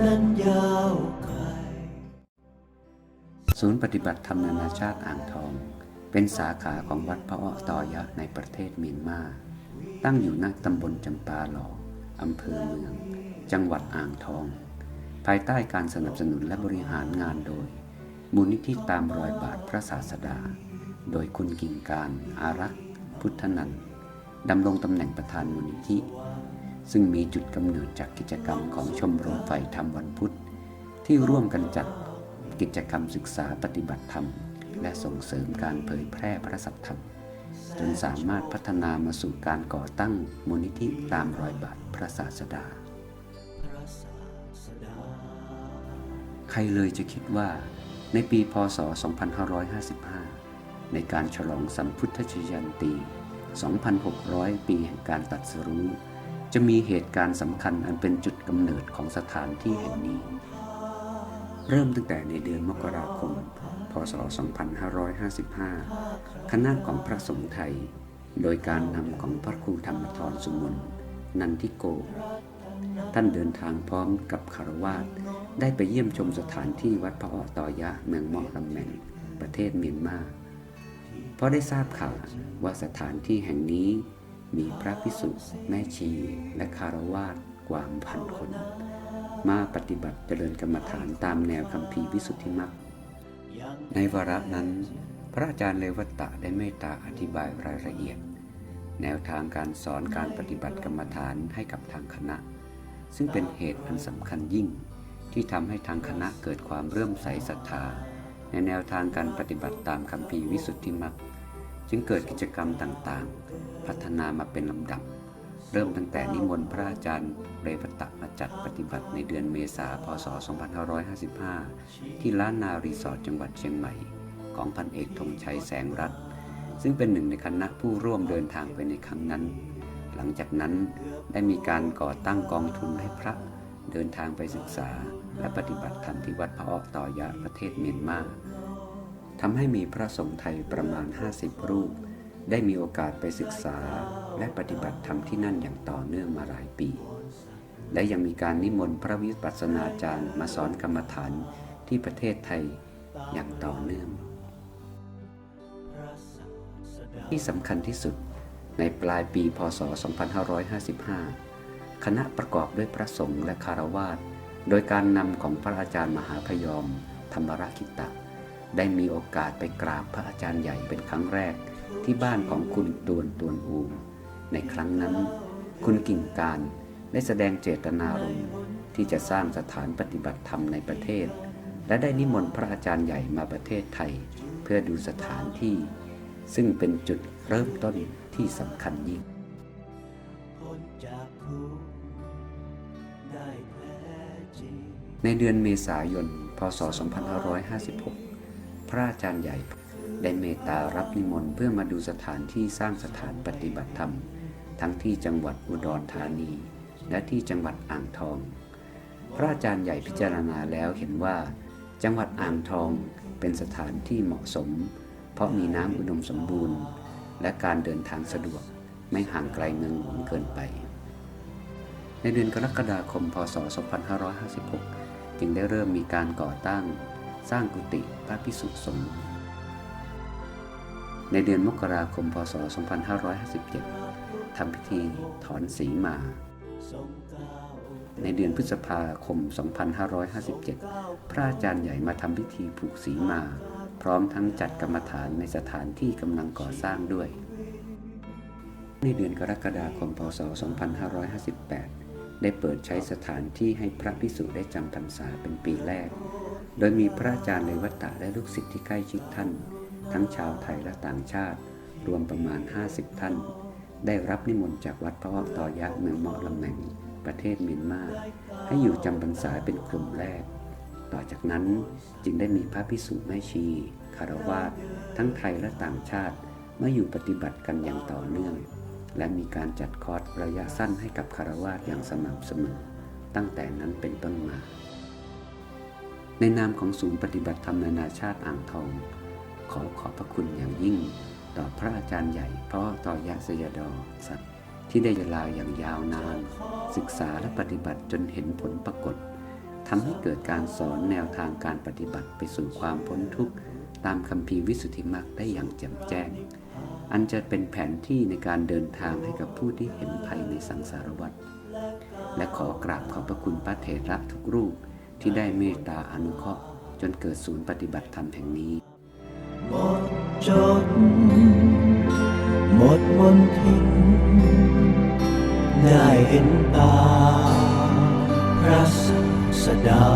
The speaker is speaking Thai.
นั้นยาวไกล ศูนย์ปฏิบัติธรรมนานาชาติอ่างทอง เป็นสาขาของวัดพระอ้อตอยะในประเทศเมียนมา ตั้งอยู่ณตำบลจำปาหล่ออำเภอเมือง จังหวัดอ่างทอง ภายใต้การสนับสนุนและบริหารงานโดย มูลนิธิตามรอยบาทพระศาสดา โดยคุณกิ่งการ อารักษ์ พุทธนันดำรงตำแหน่งประธานมูลนิธิ ซึ่งมีจุดกำเนิดจากกิจกรรมของชมรมไฟธรรมวันพุธ ที่ร่วมกันจัดกิจกรรมศึกษาปฏิบัติธรรม และส่งเสริมการเผยแพร่พระสัทธรรม จนสามารถพัฒนามาสู่การก่อตั้งมูลนิธิตามรอยบาทพระศาสดา ใครเลยจะคิดว่า ในปีพศ 2555 ในการฉลองสัมพุทธชยันตี 2,600 ปีแห่งการตัดสรู้ จะมีเหตุการณ์สำคัญอันเป็นจุดกำเนิดของสถานที่แห่งนี้ เริ่มตั้งแต่ในเดือนมกราคม พศ 2555 คณะของพระสงฆ์ไทย โดยการนำของพระครูธรรมทรสุมนนันทิโก ท่านเดินทางพร้อมกับคารวาสได้ไปเยี่ยมชมสถานที่วัดพระออตอยะเมืองมาะลำแมงประเทศเมียนมาเพราะได้ทราบข่าวว่าสถานที่แห่งนี้ มีพระพิสุแม่ชี และคารวาสกว่าพันคน มาปฏิบัติเจริญกรรมฐานตามแนวคำพีวิสุทธิมรรคในวาระนั้น พระอาจารย์เลวัตตะได้เมตตาอธิบายรายละเอียด แนวทางการสอนการปฏิบัติกรรมฐานให้กับทางคณะ ซึ่งเป็นเหตุอันสำคัญยิ่ง ที่ทำให้ทางคณะเกิดความเริ่มใสศรัทธา ในแนวทางการปฏิบัติตามคำพีร์วิสุทธิมรรค จึงเกิดกิจกรรมต่างๆ พัฒนามาเป็นลำดับ เริ่มตั้งแต่นิมนต์พระอาจารย์เรวตะมาจัดปฏิบัติในเดือนเมษาพศ 2555 ที่ล้านนารีสอร์ทจังหวัดเชียงใหม่ ของพันเอกธงชัยแสงรัตน์ซึ่งเป็นหนึ่งในคณะผู้ร่วมเดินทางไปในครั้งนั้น หลังจากนั้นได้มีการก่อตั้งกองทุนให้พระเดินทางไปศึกษา และปฏิบัติธรรมที่วัดพระออกต่อยะประเทศเมียนมา ทำให้มีพระสงฆ์ไทยประมาณ 50 รูป ได้มีโอกาสไปศึกษาและปฏิบัติธรรมที่นั่นอย่างต่อเนื่องมาหลายปี และยังมีการนิมนต์พระวิปัสสนาจารย์มาสอนกรรมฐานที่ประเทศไทยอย่างต่อเนื่อง ที่สำคัญที่สุดในปลายปีพศ 2555 คณะประกอบด้วยพระสงฆ์และคารวาสโดยการนำของพระอาจารย์มหาพยอม ธรรมรคิตะ ได้มีโอกาสไปกราบพระอาจารย์ใหญ่เป็นครั้งแรก ที่บ้านของคุณตวนตวนอูม ในครั้งนั้น คุณกิ่งการได้แสดงเจตนารมณ์ที่จะสร้างสถานปฏิบัติธรรมในประเทศ และได้นิมนต์พระอาจารย์ใหญ่มาประเทศไทย เพื่อดูสถานที่ ซึ่งเป็นจุดเริ่มต้นที่สำคัญยิ่งพ้นจากทุกข์ได้แท้จริงในเดือนเมษายน พศ 2556 พระอาจารย์ใหญ่ ได้เมตตารับนิมนต์เพื่อมาดูสถานที่สร้างสถานปฏิบัติธรรม ทั้งที่จังหวัดอุดรธานี และที่จังหวัดอ่างทอง พระอาจารย์ใหญ่พิจารณาแล้วเห็นว่า จังหวัดอ่างทองเป็นสถานที่เหมาะสม เพราะมีน้ำอุดมสมบูรณ์ และการเดินทางสะดวกไม่ห่างไกลเมืองหลวงเกินไป ในเดือนกรกฎาคม พศ 2556 จึงได้เริ่มมีการก่อตั้ง สร้างกุฏิพระพิสุสงฆ์ในเดือนมกราคมพศ 2557 ทำพิธีถอนสีมา ในเดือนพฤษภาคม 2557 พระอาจารย์ใหญ่มาทำพิธีผูกสีมา พร้อมทั้งจัดกรรมฐานในสถานที่กำลังก่อสร้างด้วย ในเดือนกรกฎาคม พศ 2558 ได้เปิดใช้สถานที่ให้พระพิสุได้จำพรรษาเป็นปีแรก โดยมีพระอาจารย์เลวัตตะและลูกศิษย์ที่ใกล้ชิดท่าน ทั้งชาวไทยและต่างชาติ รวมประมาณ 50 ท่าน ได้รับนิมนต์จากวัดพระอ้อตอยะเมืองเมาะลำแหน่งประเทศเมียนมาให้อยู่จำพรรษาเป็นกลุ่มแรก ต่อจากนั้นจึงได้มีพระพิสุแม่ชีคารวาสทั้งไทยและต่างชาติมาอยู่ปฏิบัติกันอย่างต่อเนื่อง และมีการจัดคอร์สระยะสั้นให้กับคารวาสอย่างสม่ำเสมอ ตั้งแต่นั้นเป็นต้นมา ในนามของศูนย์ปฏิบัติธรรมนานาชาติอ่างทอง ขอขอบพระคุณอย่างยิ่ง ต่อพระอาจารย์ใหญ่เพราะต่อยะสยดอสัตว์ที่ได้เวลาอย่างยาวนาน ศึกษาและปฏิบัติจนเห็นผลปรากฏทำให้เกิดการสอนแนวทางการปฏิบัติไปสู่ความพ้นทุกข์ ตามคำพีร์วิสุทธิมรรคได้อย่างแจ่มแจ้ง อันจะเป็นแผนที่ในการเดินทางให้กับผู้ที่เห็นภัยในสังสารวัฏและขอกราบขอบพระคุณพระเถระทุกรูปที่ได้เมตตาอนุเคราะห์จนเกิดศูนย์ปฏิบัติธรรมแห่งนี้ หมดจด หมดมนทินได้เห็นตาพระสดา